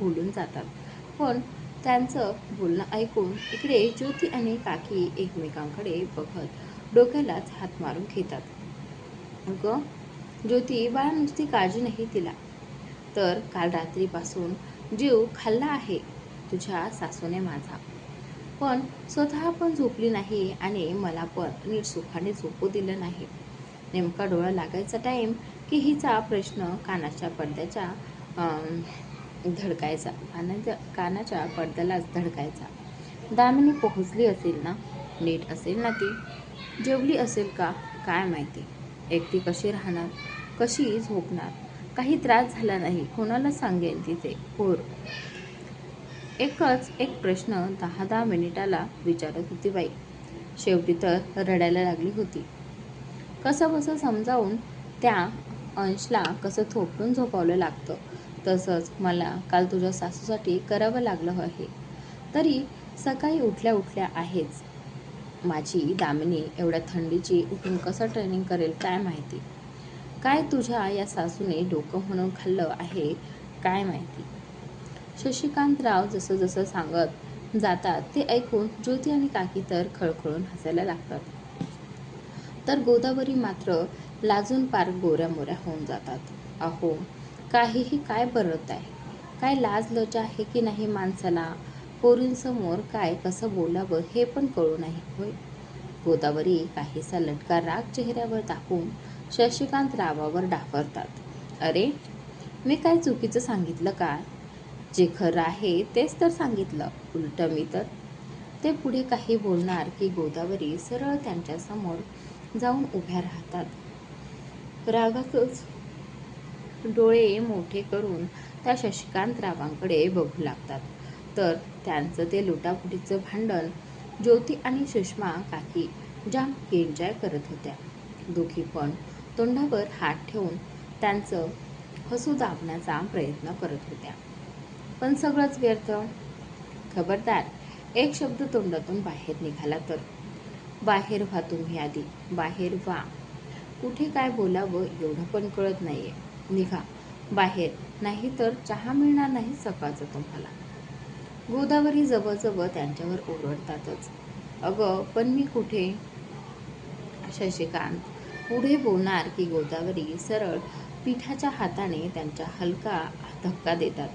बोलून जातात. पण त्यांचं बोलणं ऐकून इकडे ज्योती आणि काकी एकमेकांकडे बघत डोक्यालाच हात मारून घेतात. अगं ज्योती बाळा नुसती काळजी नाही तिला. तर काल रात्रीपासून जीव खाल्ला आहे तुझ्या सासूने माझा. पण स्वतः पण झोपली नाही आणि मला पण नीट सुखाने झोपू दिलं नाही. नेमका डोळा लागायचा टाईम की हिचा प्रश्न कानाच्या पडद्याच्या धडकायचा. कानाच्या कानाच्या पडद्यालाच धडकायचा. दामिनी पोहोचली असेल ना? नीट असेल ना ती? जेवली असेल का? काय माहिती? एकटी कशी राहणार? कशी झोपणार? काही त्रास झाला नाही. कोणाला सांगेल तिथे? होर एकच एक प्रश्न दहा दहा मिनिटाला विचारत होती बाई. शेवटी तर रडायला लागली होती. कसं कसं समजावून त्या अंशला कसं थोपटून झोपावलं लागतं? तसंच मला काल तुझ्या सासूसाठी करावं लागलं आहे. तरी सकाळी उठल्या उठल्या आहेच. माझी दामिनी एवढ्या थंडीची उठून कसं ट्रेनिंग करेल काय माहिती? काय तुझ्या या सासूने डोकं म्हणून खाल्लं आहे काय माहिती? शशिकांतराव जसं जसं सांगत जातात ते ऐकून ज्योती आणि काकी तर खळखळून हसायला लागतात. तर गोदावरी मात्र लाजून पार गोऱ्या मोऱ्या होऊन जातात. अहो काहीही काय बरत आहे? काय लाज लज आहे की नाही माणसाला? पोरींसमोर काय कसं बोलावं हे पण कळू नाही होय? गोदावरी काहीसा लटका राग चेहऱ्यावर दाखवून शशिकांत रावावर डाफरतात अरे मी काय चुकीचं सांगितलं का? जे खरं आहे तेच तर सांगितलं उलट मी तर. ते पुढे काही बोलणार की गोदावरी सरळ त्यांच्यासमोर जाऊन उभ्या राहतात. रागातच डोळे मोठे करून त्या शशिकांत रावांकडे बघू लागतात. तर त्यांचं ते लुटापुटीचं भांडण ज्योती आणि सुषमा काकी जाम एन्जॉय करत होत्या. दोघी पण तोंडावर हात ठेवून त्यांचं हसू दाबण्याचा प्रयत्न करत होत्या. पण सगळंच व्यर्थ. खबरदार एक शब्द तोंडातून बाहेर निघाला तर. बाहेर व्हा तुम्ही आधी बाहेर व्हा. कुठे काय बोलावं एवढं पण कळत नाही आहे निघा. बाहेर. नाही तर चहा मिळणार नाही सकाळचं तुम्हाला. गोदावरी जवळजवळ त्यांच्यावर ओरडतातच. अगं पण मी कुठे? शशिकांत पुढे बोलणार की गोदावरी सरळ पिठाच्या हाताने त्यांच्या हलका धक्का देतात.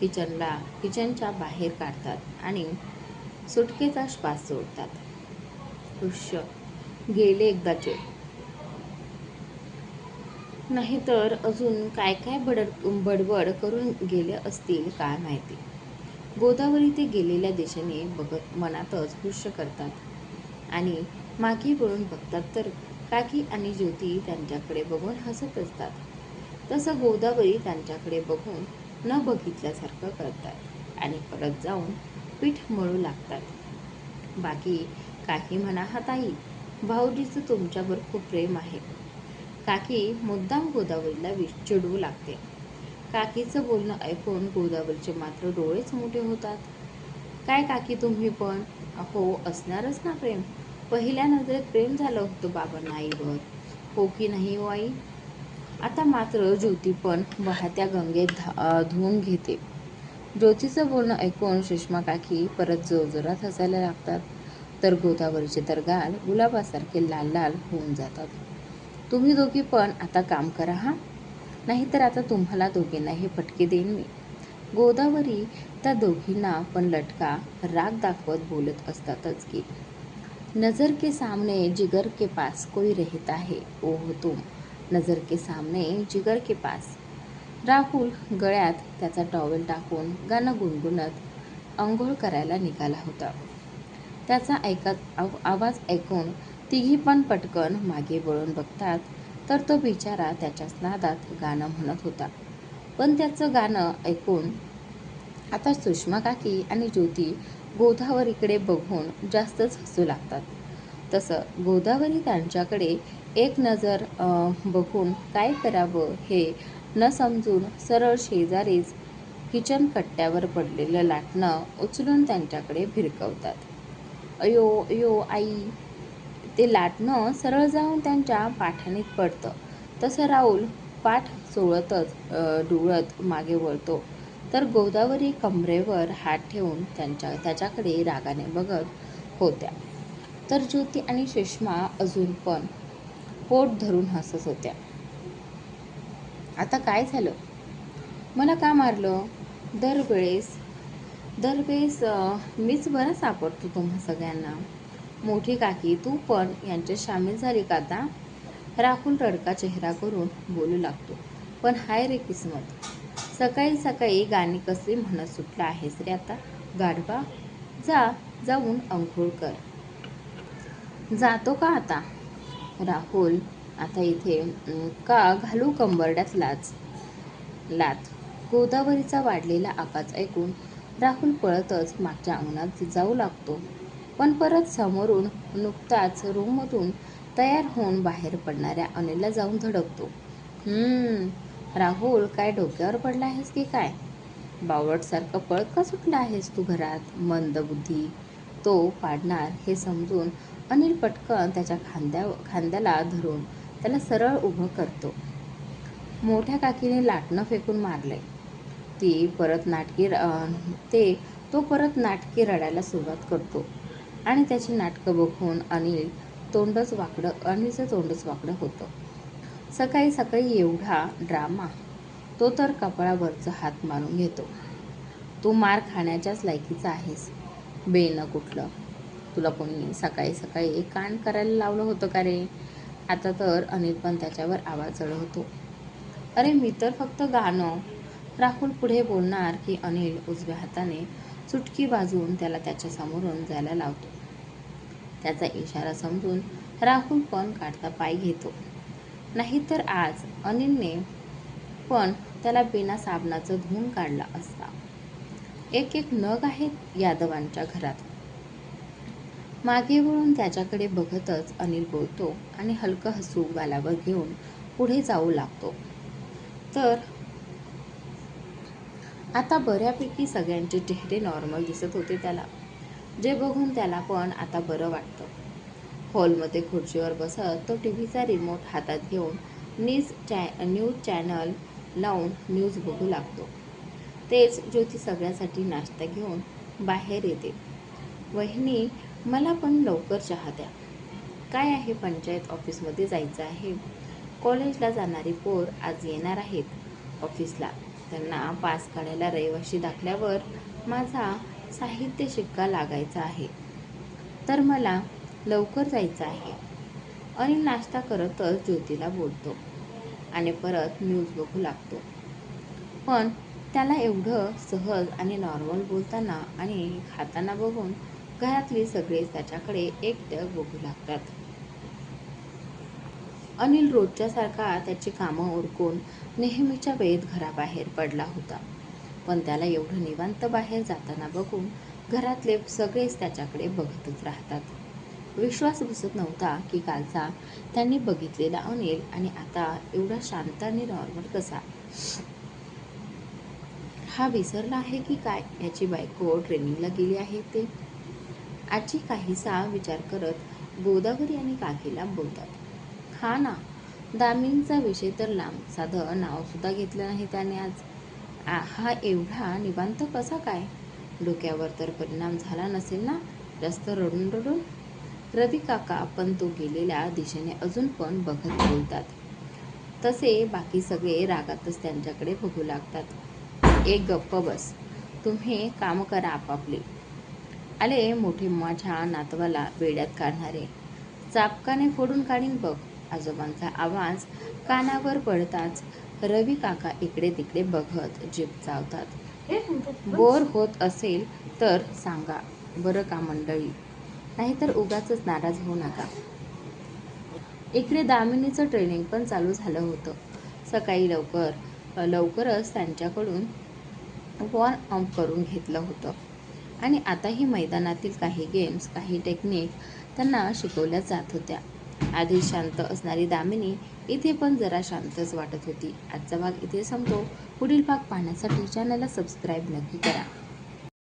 किचनला किचनच्या बाहेर काढतात आणि सुटकेचा श्वास सोडतात. दृश्य. गेले एकदाचे. नाहीतर अजून काय काय बडड बडबड करून गेले असतील काय माहिती. गोदावरी ते गेलेल्या दिशेने बघत मनातच दृश्य करतात. आणि मागे वळून बघतात तर काकी आणि ज्योती त्यांच्याकडे बघून हसत असतात. तसं गोदावरी त्यांच्याकडे बघून न बघितल्यासारखं करतात आणि परत जाऊन पीठ मळू लागतात. बाकी काकी म्हणा हा ताई भाऊजीचं तुमच्यावर खूप प्रेम आहे. काकी मुद्दाम गोदावरीला विष चिडवू लागते. काकीचं बोलणं ऐकून गोदावरीचे मात्र डोळेच मोठे होतात. काय काकी तुम्ही पण? हो असणारच ना प्रेम. पहिल्या नजरेत प्रेम झालं होतं बाबांना आईवर. हो की नाही हो आई? आता मात्र ज्योती पण वाहत्या गंगेत धा धुवून घेते. ज्योतीचं बोलणं ऐकून सुषमा काकी परत जोरजोरात हसायला लागतात. तर गोदावरीचे तर गाल गुलाबासारखे लाल लाल होऊन जातात. तुम्ही दोघी पण आता काम करा हा? नाहीतर आता तुम्हाला दोघींना हे फटके देईन मी. गोदावरी त्या दोघींना पण लटका राग दाखवत बोलत असतातच की नज़र के सामने जिगर के पास कोई रहता है ओह तुम. नज़र के सामने जिगर के पास. राहुल गळ्यात त्याचा टॉवेल टाकून गाणं गुणगुणत आंघोळ करायला निघाला होता. त्याचा ऐकत आव आवाज ऐकून तिघी पण पटकन मागे वळून बघतात तर तो बिचारा त्याच्याच नादात गाणं म्हणत होता. पण त्याचं गाणं ऐकून आता सुषमा काकी आणि ज्योती गोदावरीकडे बघून जास्तच हसू लागतात. तसं गोदावरी त्यांच्याकडे एक नजर बघून काय करावं हे न समजून सरळ शेजारीच किचन कट्ट्यावर पडलेलं लाटणं उचलून त्यांच्याकडे भिरकवतात. अयो अयो आई ते लाटणं सरळ जाऊन त्यांच्या पाठाने पडतं. तसं राहुल पाठ चोळतच डुळत मागे वळतो. तर गोदावरी कमरेवर हात ठेवून त्यांच्या त्याच्याकडे रागाने बघत होत्या. तर ज्योती आणि सुषमा अजून पण पोट धरून हसत होत्या. आता काय झालं? मला का मारलं? दरवेळेस दरवेळेस मीच बरं सापडतो तुम्हा सगळ्यांना. मोठी काकी तू पण यांच्यात सामील झाली का आता? राहुल रडका चेहरा करून बोलू लागतो. पण हाय रे किस्मत. सकाळी सकाळी गाणी कसली म्हणत सुटला आहेस रे आता? गाढवा. जा जाऊन अंघोळ कर. जातो का आता? राहुल आता इथे का घालू कंबरड्यात लाच? लात गोदावरीचा वाढलेला आवाज ऐकून राहुल पळतच मागच्या अंगणात जाऊ लागतो. पण परत समोरून नुकताच रूममधून तयार होऊन बाहेर पडणाऱ्या अनिलला जाऊन धडकतो. राहुल काय डोक्यावर पडला आहेस की काय? बावटसारखं पळ का सुटला आहेस तू घरात? मंदबुद्धी तो पाडणार हे समजून अनिल पटकन त्याच्या खांद्या खांद्याला धरून त्याला सरळ उभं करतो. मोठ्या काकीने लाटणं फेकून मारलंय. ती परत नाटकी ते तो परत नाटकी रडायला सुरुवात करतो. आणि त्याची नाटकं बघून अनिल तोंडच वाकडं अनिलचं तोंडच वाकडं होतं. सकाळी सकाळी एवढा ड्रामा तो तर कपाळावरचा हात मारून घेतो. तू मार खाण्याच्याच लायकीचा आहेस. बेनं कुठलं. तुला कोणी सकाळी सकाळी कान करायला लावलं होतं का रे? आता तर अनिल पण त्याच्यावर आवाज चढवतो. अरे मी तर फक्त गाणं. राहुल पुढे बोलणार की अनिल उजव्या हाताने चुटकी वाजवून त्याला त्याच्या समोरून जायला लावतो. त्याचा इशारा समजून राहुल पण काढता पाय घेतो. नाहीतर आज अनिलने पण त्याला बिना साबणाचं धुवून काढला असता. एक एक नग आहेत यादवांच्या घरात. मागे वळून त्याच्याकडे बघतच अनिल बोलतो आणि हलकं हसू गालावर घेऊन पुढे जाऊ लागतो. तर आता बऱ्यापैकी सगळ्यांचे चेहरे नॉर्मल दिसत होते त्याला. जे बघून त्याला पण आता बरं वाटतं. हॉलमध्ये खुर्चीवर बसत तो टी व्हीचा रिमोट हातात घेऊन न्यूज चॅ न्यूज चॅनल लावून न्यूज बघू लागतो. तेच ज्योती सगळ्यासाठी नाश्ता घेऊन बाहेर येते. वहिनी मला पण लवकर चहा द्या. काय आहे पंचायत ऑफिसमध्ये जायचं आहे? कॉलेजला जाणारी पोर आज येणार आहेत ऑफिसला त्यांना पास काढायला रहिवाशी दाखल्यावर माझा साहित्य शिक्का लागायचा आहे. तर मला लवकर जायचं आहे. अनिल नाश्ता करतच ज्योतीला बोलतो आणि परत न्यूज बघू लागतो. पण त्याला एवढं सहज आणि नॉर्मल बोलताना आणि खाताना बघून घरातली सगळे त्याच्याकडे एकटक बघू लागतात. अनिल रोजच्यासारखा त्याची कामं उरकून नेहमीच्या वेळेत घराबाहेर पडला होता. पण त्याला एवढं निवांत बाहेर जाताना बघून घरातले सगळेच त्याच्याकडे बघतच राहतात. विश्वास बसत नव्हता की कालचा त्यांनी बघितलेला अनिल आणि आता एवढा शांत आणि नॉर्मल कसा? हा विसरला आहे की काय? याची बायको ट्रेनिंगला गेली आहे ते? आजी काहीसा विचार करत गोदावरी आणि काकीला बोलतात. हा ना. दामिनीचा विषय तर लांब. साधं नावसुद्धा घेतलं नाही त्याने आज. हा एवढा निवांत कसा काय? डोक्यावर तर परिणाम झाला नसेल ना? जास्त रडून रडून? रवी काका पण तो गेलेल्या दिशेने अजून पण बघत बोलतात. तसे बाकी सगळे रागातच त्यांच्याकडे बघू लागतात. एक गप्प बस. तुम्ही काम करा आपापले. आले मोठे माझ्या नातवाला वेड्यात काढणारे. चापकाने फोडून काढीन बघ. आजोबांचा आवाज कानावर पडताच रवी काका इकडे तिकडे बघत जीप चावतात. बोर होत असेल तर सांगा बरं का मंडळी? नाहीतर उगाच नाराज होऊ नका. इकडे दामिनीचं ट्रेनिंग पण चालू झालं होतं. सकाळी लवकर लवकरच त्यांच्याकडून वॉर्म अप करून घेतलं होतं. आणि आताही मैदानातील काही गेम्स काही टेक्निक त्यांना शिकवल्या जात होत्या. आधी शांत असणारी दामिनी इथे पण जरा शांतच वाटत होती. आजचा भाग इथे संपतो. पुढील भाग पाहण्यासाठी चॅनलला सबस्क्राईब नक्की करा.